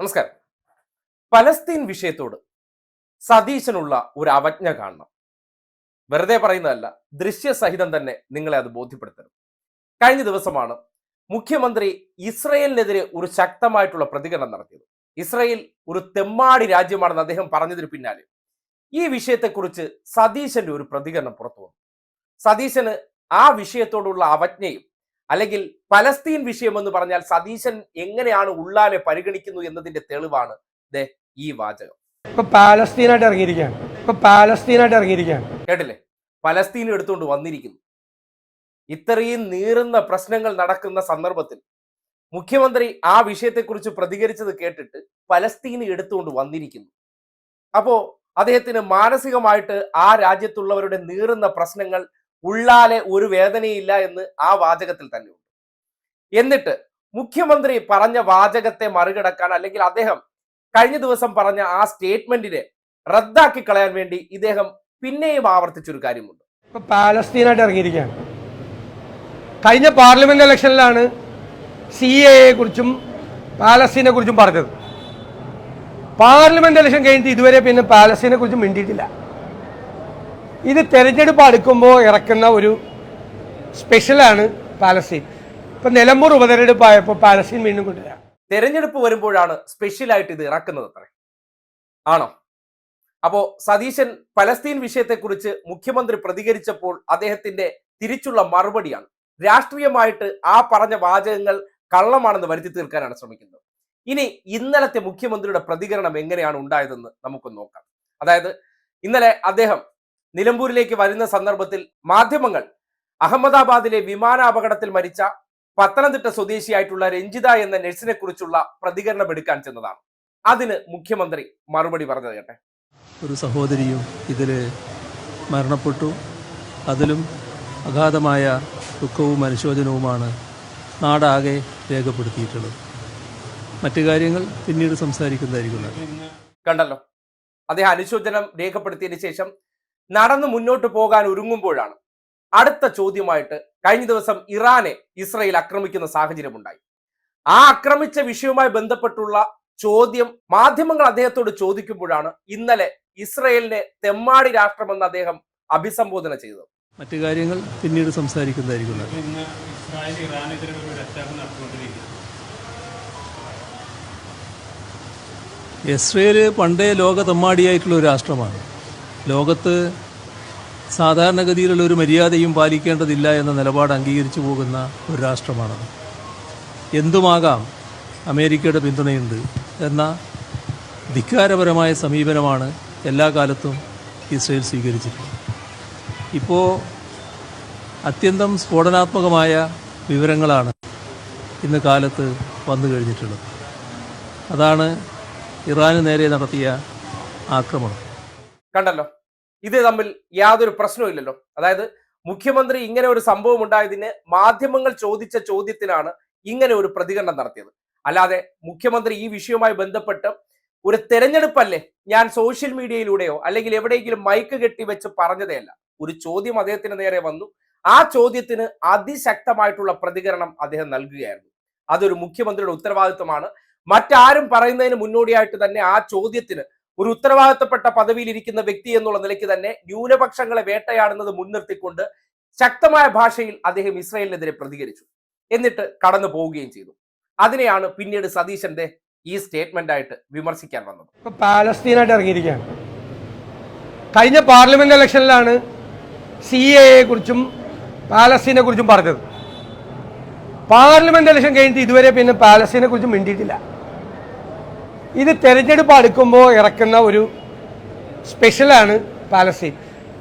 നമസ്കാരം. പലസ്തീൻ വിഷയത്തോട് സതീശനുള്ള ഒരു അവജ്ഞ കാണണം. വെറുതെ പറയുന്നതല്ല ദൃശ്യസഹിതം തന്നെ നിങ്ങളെ അത് ബോധ്യപ്പെടുത്തണം. കഴിഞ്ഞ ദിവസമാണ് മുഖ്യമന്ത്രി ഇസ്രയേലിനെതിരെ ഒരു ശക്തമായിട്ടുള്ള പ്രതികരണം നടത്തിയത്. ഇസ്രയേൽ ഒരു തെമ്മാടി രാജ്യമാണെന്ന് അദ്ദേഹം പറഞ്ഞതിന് പിന്നാലെ ഈ വിഷയത്തെക്കുറിച്ച് സതീശന്റെ ഒരു പ്രതികരണം പുറത്തു വന്നു. സതീശന് ആ വിഷയത്തോടുള്ള അവജ്ഞയും അല്ലെങ്കിൽ പലസ്തീൻ വിഷയം എന്ന് പറഞ്ഞാൽ സതീശൻ എങ്ങനെയാണ് ഉള്ളാലെ പരിഗണിക്കുന്നു എന്നതിന്റെ തെളിവാണ് ദേ ഈ വാചകം. ഇപ്പൊ പാലസ്തീനായിട്ട് ഇറങ്ങിയിരിക്കുകയാണ്. ഇപ്പൊ പാലസ്തീനായിട്ട് ഇറങ്ങിയിരിക്കുകയാണ്. കേട്ടില്ലേ? പലസ്തീൻ എടുത്തുകൊണ്ട് വന്നിരിക്കുന്നു. ഇത്രയും നീറുന്ന പ്രശ്നങ്ങൾ നടക്കുന്ന സന്ദർഭത്തിൽ മുഖ്യമന്ത്രി ആ വിഷയത്തെക്കുറിച്ച് പ്രതികരിച്ചത് കേട്ടിട്ട് പലസ്തീന് എടുത്തുകൊണ്ട് വന്നിരിക്കുന്നു. അപ്പോ അദ്ദേഹത്തിന് മാനസികമായിട്ട് ആ രാജ്യത്തുള്ളവരുടെ നീറുന്ന പ്രശ്നങ്ങൾ ഉള്ളാലെ ഒരു വേദനയില്ല എന്ന് ആ വാചകത്തിൽ തന്നെയുണ്ട് എന്നിട്ട് മുഖ്യമന്ത്രി പറഞ്ഞ വാചകത്തെ മറികടക്കാൻ അല്ലെങ്കിൽ അദ്ദേഹം കഴിഞ്ഞ ദിവസം പറഞ്ഞ ആ സ്റ്റേറ്റ്മെന്റിനെ റദ്ദാക്കി കളയാൻ വേണ്ടി ഇദ്ദേഹം പിന്നെയും ആവർത്തിച്ചൊരു കാര്യമുണ്ട്. ഇപ്പൊ പാലസ്തീനായിട്ട് ഇറങ്ങിയിരിക്കുകയാണ്. കഴിഞ്ഞ പാർലമെന്റ് ഇലക്ഷനിലാണ് സി എയെ കുറിച്ചും പാലസ്തീനെ കുറിച്ചും പറഞ്ഞത്. പാർലമെന്റ് ഇലക്ഷൻ കഴിഞ്ഞിട്ട് ഇതുവരെ പിന്നെ പാലസ്തീനെ കുറിച്ച് മിണ്ടിയിട്ടില്ല. ഇത് തെരഞ്ഞെടുപ്പ് അടുക്കുമ്പോൾ ഇറക്കുന്ന ഒരു സ്പെഷ്യലാണ് പാലസ്തീൻ ഇപ്പൊ നിലമ്പൂർ ഉപതെരഞ്ഞെടുപ്പായപ്പോൾ പാലസ്തീൻ വീണ്ടും കൊണ്ടുവരാം. തെരഞ്ഞെടുപ്പ് വരുമ്പോഴാണ് സ്പെഷ്യലായിട്ട് ഇത് ഇറക്കുന്നത് അത്ര. ആണോ? അപ്പോ സതീശൻ പലസ്തീൻ വിഷയത്തെക്കുറിച്ച് മുഖ്യമന്ത്രി പ്രതികരിച്ചപ്പോൾ അദ്ദേഹത്തിന്റെ തിരിച്ചുള്ള മറുപടിയാണ്. രാഷ്ട്രീയമായിട്ട് ആ പറഞ്ഞ വാചകങ്ങൾ കള്ളമാണെന്ന് വരുത്തി തീർക്കാനാണ് ശ്രമിക്കുന്നത്. ഇനി ഇന്നലത്തെ മുഖ്യമന്ത്രിയുടെ പ്രതികരണം എങ്ങനെയാണ് ഉണ്ടായതെന്ന് നമുക്ക് നോക്കാം. അതായത് ഇന്നലെ അദ്ദേഹം നിലമ്പൂരിലേക്ക് വരുന്ന സന്ദർഭത്തിൽ മാധ്യമങ്ങൾ അഹമ്മദാബാദിലെ വിമാനാപകടത്തിൽ മരിച്ച പത്തനംതിട്ട സ്വദേശിയായിട്ടുള്ള രഞ്ജിത എന്ന നഴ്സിനെ കുറിച്ചുള്ള പ്രതികരണം എടുക്കാൻ ചെന്നതാണ്. അതിന് മുഖ്യമന്ത്രി മറുപടി പറഞ്ഞത് കേട്ടെ. ഒരു സഹോദരിയും ഇതിൽ മരണപ്പെട്ടു. അതിലും അഗാധമായ ദുഃഖവും അനുശോചനവുമാണ് നാടാകെ രേഖപ്പെടുത്തിയിട്ടുള്ളത്. മറ്റു കാര്യങ്ങൾ പിന്നീട് സംസാരിക്കുന്നതായിരിക്കും. കണ്ടല്ലോ. അദ്ദേഹം അനുശോചനം രേഖപ്പെടുത്തിയതിനു ശേഷം നടന്നു മുന്നോട്ട് പോകാൻ ഒരുങ്ങുമ്പോഴാണ് അടുത്ത ചോദ്യമായിട്ട് കഴിഞ്ഞ ദിവസം ഇറാനെ ഇസ്രയേൽ ആക്രമിക്കുന്ന സാഹചര്യമുണ്ടായി ആ ആക്രമിച്ച വിഷയവുമായി ബന്ധപ്പെട്ടുള്ള ചോദ്യം മാധ്യമങ്ങൾ അദ്ദേഹത്തോട് ചോദിക്കുമ്പോഴാണ് ഇന്നലെ ഇസ്രയേലിനെ തെമ്മാടി രാഷ്ട്രമെന്ന് അദ്ദേഹം അഭിസംബോധന ചെയ്തത്. മറ്റു കാര്യങ്ങൾ പിന്നീട് സംസാരിക്കുന്നതായിരിക്കും. ഇസ്രയേൽ പണ്ടേ ലോക തെമ്മാടിയായിട്ടുള്ള ഒരു രാഷ്ട്രമാണ്. ലോകത്ത് സാധാരണഗതിയിലുള്ള ഒരു മര്യാദയും പാലിക്കേണ്ടതില്ല എന്ന നിലപാട് അംഗീകരിച്ചു പോകുന്ന ഒരു രാഷ്ട്രമാണ് എന്തുമാകാം അമേരിക്കയുടെ പിന്തുണയുണ്ട് എന്ന ധിക്കാരപരമായ സമീപനമാണ് എല്ലാ കാലത്തും ഇസ്രയേൽ സ്വീകരിച്ചിട്ടുള്ളത്. ഇപ്പോൾ അത്യന്തം സ്ഫോടനാത്മകമായ വിവരങ്ങളാണ് ഇന്ന് കാലത്ത് വന്നു കഴിഞ്ഞിട്ടുള്ളത്. അതാണ് ഇറാന് നേരെ നടത്തിയ ആക്രമണം. കണ്ടല്ലോ. ഇത് തമ്മിൽ യാതൊരു പ്രശ്നവും ഇല്ലല്ലോ. അതായത് മുഖ്യമന്ത്രി ഇങ്ങനെ ഒരു സംഭവം ഉണ്ടായതിന് മാധ്യമങ്ങൾ ചോദിച്ച ചോദ്യത്തിനാണ് ഇങ്ങനെ ഒരു പ്രതികരണം നടത്തിയത്. അല്ലാതെ മുഖ്യമന്ത്രി ഈ വിഷയവുമായി ബന്ധപ്പെട്ട് ഒരു തെരഞ്ഞെടുപ്പല്ലേ ഞാൻ സോഷ്യൽ മീഡിയയിലൂടെയോ അല്ലെങ്കിൽ എവിടെയെങ്കിലും മൈക്ക് കെട്ടി വെച്ച് പറഞ്ഞതേ അല്ല ഒരു ചോദ്യം അദ്ദേഹത്തിന് നേരെ വന്നു. ആ ചോദ്യത്തിന് അതിശക്തമായിട്ടുള്ള പ്രതികരണം അദ്ദേഹം നൽകുകയായിരുന്നു. അതൊരു മുഖ്യമന്ത്രിയുടെ ഉത്തരവാദിത്വമാണ്. മറ്റാരും പറയുന്നതിന് മുന്നോടിയായിട്ട് തന്നെ ആ ചോദ്യത്തിന് ഒരു ഉത്തരവാദിത്തപ്പെട്ട പദവിയിൽ ഇരിക്കുന്ന വ്യക്തി എന്നുള്ള നിലയ്ക്ക് തന്നെ ന്യൂനപക്ഷങ്ങളെ വേട്ടയാടുന്നത് മുൻനിർത്തിക്കൊണ്ട് ശക്തമായ ഭാഷയിൽ അദ്ദേഹം ഇസ്രയേലിനെതിരെ പ്രതികരിച്ചു. എന്നിട്ട് കടന്നു പോവുകയും ചെയ്തു. അതിനെയാണ് പിന്നീട് സതീശന്റെ ഈ സ്റ്റേറ്റ്മെന്റ് ആയിട്ട് വിമർശിക്കാൻ വന്നത്. ഇപ്പൊ പാലസ്തീനായിട്ട് ഇറങ്ങിയിരിക്കുകയാണ്. കഴിഞ്ഞ പാർലമെന്റ് ഇലക്ഷനിലാണ് സി എയെ കുറിച്ചും പാലസ്തീനെ കുറിച്ചും പറഞ്ഞത്. പാർലമെന്റ് ഇലക്ഷൻ കഴിഞ്ഞിട്ട് ഇതുവരെ പിന്നെ പാലസ്തീനെ കുറിച്ച് മിണ്ടിയിട്ടില്ല. ഇത് തെരഞ്ഞെടുപ്പ് അടുക്കുമ്പോൾ ഇറക്കുന്ന ഒരു സ്പെഷ്യലാണ് പാലസ്തീൻ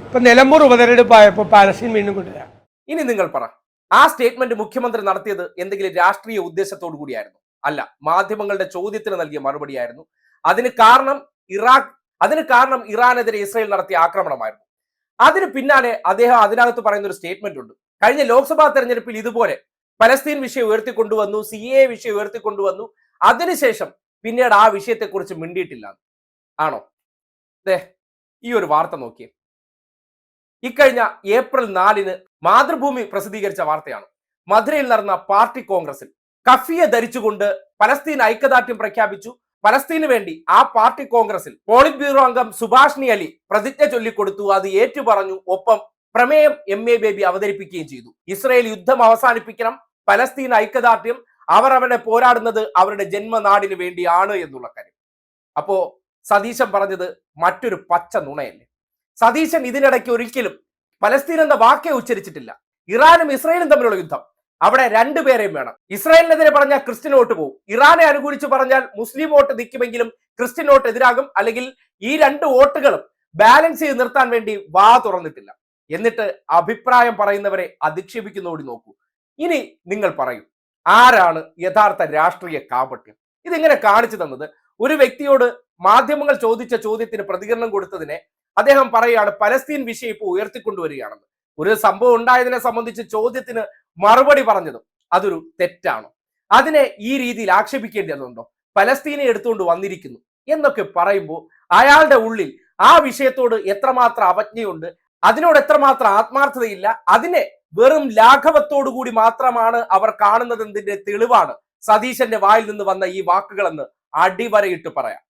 ഇപ്പൊ നിലമ്പൂർ ഉപതെരഞ്ഞെടുപ്പായപ്പോൾ പാലസ്തീൻ വീണ്ടും കൊണ്ടുവരാം. ഇനി നിങ്ങൾ പറ ആ സ്റ്റേറ്റ്മെന്റ് മുഖ്യമന്ത്രി നടത്തിയത് എന്തെങ്കിലും രാഷ്ട്രീയ ഉദ്ദേശത്തോടു കൂടിയായിരുന്നു? അല്ല മാധ്യമങ്ങളുടെ ചോദ്യത്തിന് നൽകിയ മറുപടിയായിരുന്നു. അതിന് കാരണം ഇറാഖ് അതിന് കാരണം ഇറാനെതിരെ ഇസ്രായേൽ നടത്തിയ ആക്രമണമായിരുന്നു. അതിന് പിന്നാലെ അദ്ദേഹം അതിനകത്ത് പറയുന്ന ഒരു സ്റ്റേറ്റ്മെന്റ് ഉണ്ട്. കഴിഞ്ഞ ലോക്സഭാ തെരഞ്ഞെടുപ്പിൽ ഇതുപോലെ പലസ്തീൻ വിഷയം ഉയർത്തിക്കൊണ്ടുവന്നു സി എ വിഷയം ഉയർത്തിക്കൊണ്ടുവന്നു. അതിനുശേഷം പിന്നീട് ആ വിഷയത്തെക്കുറിച്ച് മിണ്ടിയിട്ടില്ല. ആണോ? ദേ ഈ ഒരു വാർത്ത നോക്കിയേ. ഇക്കഴിഞ്ഞ ഏപ്രിൽ നാലിന് മാതൃഭൂമി പ്രസിദ്ധീകരിച്ച വാർത്തയാണ്. മധുരയിൽ നടന്ന പാർട്ടി കോൺഗ്രസിൽ. കഫിയെ ധരിച്ചുകൊണ്ട് പലസ്തീൻ ഐക്യദാർഢ്യം പ്രഖ്യാപിച്ചു. പലസ്തീന് വേണ്ടി ആ പാർട്ടി കോൺഗ്രസിൽ പോളിറ്റ് ബ്യൂറോ അംഗം സുഭാഷ്ണി അലി പ്രതിജ്ഞ ചൊല്ലിക്കൊടുത്തു. അത് ഏറ്റുപറഞ്ഞു. ഒപ്പം പ്രമേയം എം എ ബേബി അവതരിപ്പിക്കുകയും ചെയ്തു. ഇസ്രയേൽ യുദ്ധം അവസാനിപ്പിക്കണം. പലസ്തീൻ ഐക്യദാർഢ്യം അവർ അവിടെ പോരാടുന്നത് അവരുടെ ജന്മനാടിന് വേണ്ടിയാണ് എന്നുള്ള കാര്യം. അപ്പോ സതീശൻ പറഞ്ഞത് മറ്റൊരു പച്ച നുണയല്ലേ? സതീശൻ ഇതിനിടയ്ക്ക് ഒരിക്കലും പലസ്തീൻ എന്ന വാക്കേ ഉച്ചരിച്ചിട്ടില്ല. ഇറാനും ഇസ്രയേലും തമ്മിലുള്ള യുദ്ധം. അവിടെ രണ്ടുപേരെയും വേണം. ഇസ്രായേലിനെതിരെ പറഞ്ഞാൽ ക്രിസ്ത്യൻ വോട്ട് പോകും ഇറാനെ അനുകൂലിച്ച് പറഞ്ഞാൽ മുസ്ലിം വോട്ട് നിൽക്കുമെങ്കിലും ക്രിസ്ത്യൻ വോട്ട് എതിരാകും. അല്ലെങ്കിൽ ഈ രണ്ട് വോട്ടുകളും ബാലൻസ് ചെയ്ത് നിർത്താൻ വേണ്ടി വാ തുറന്നിട്ടില്ല. എന്നിട്ട് അഭിപ്രായം പറയുന്നവരെ അധിക്ഷേപിക്കുന്നതോടി നോക്കൂ. ഇനി നിങ്ങൾ പറയൂ. ആരാണ് യഥാർത്ഥ രാഷ്ട്രീയ കാപട്യം? ഇതിങ്ങനെ കാണിച്ചു തന്നത് ഒരു വ്യക്തിയോട് മാധ്യമങ്ങൾ ചോദിച്ച ചോദ്യത്തിന് പ്രതികരണം കൊടുത്തതിനെ അദ്ദേഹം പറയുകയാണ് പലസ്തീൻ വിഷയം ഇപ്പോൾ ഉയർത്തിക്കൊണ്ടുവരികയാണെന്ന്. ഒരു സംഭവം ഉണ്ടായതിനെ സംബന്ധിച്ച് ചോദ്യത്തിന് മറുപടി പറഞ്ഞതും അതൊരു തെറ്റാണ്. അതിനെ ഈ രീതിയിൽ ആക്ഷേപിക്കേണ്ടതുണ്ടോ? പലസ്തീനെ എടുത്തുകൊണ്ട് വന്നിരിക്കുന്നു എന്നൊക്കെ പറയുമ്പോൾ അയാളുടെ ഉള്ളിൽ ആ വിഷയത്തോട് എത്രമാത്രം അവജ്ഞയുണ്ട് അതിനോട് എത്രമാത്രം ആത്മാർത്ഥതയില്ല അതിനെ വെറും ലാഘവത്തോടു കൂടി മാത്രമാണ് അവർ കാണുന്നതെന്നതിന്റെ തെളിവാണ് സതീശന്റെ വായിൽ നിന്ന് വന്ന ഈ വാക്കുകളെന്ന് അടിവരയിട്ട് പറയാം.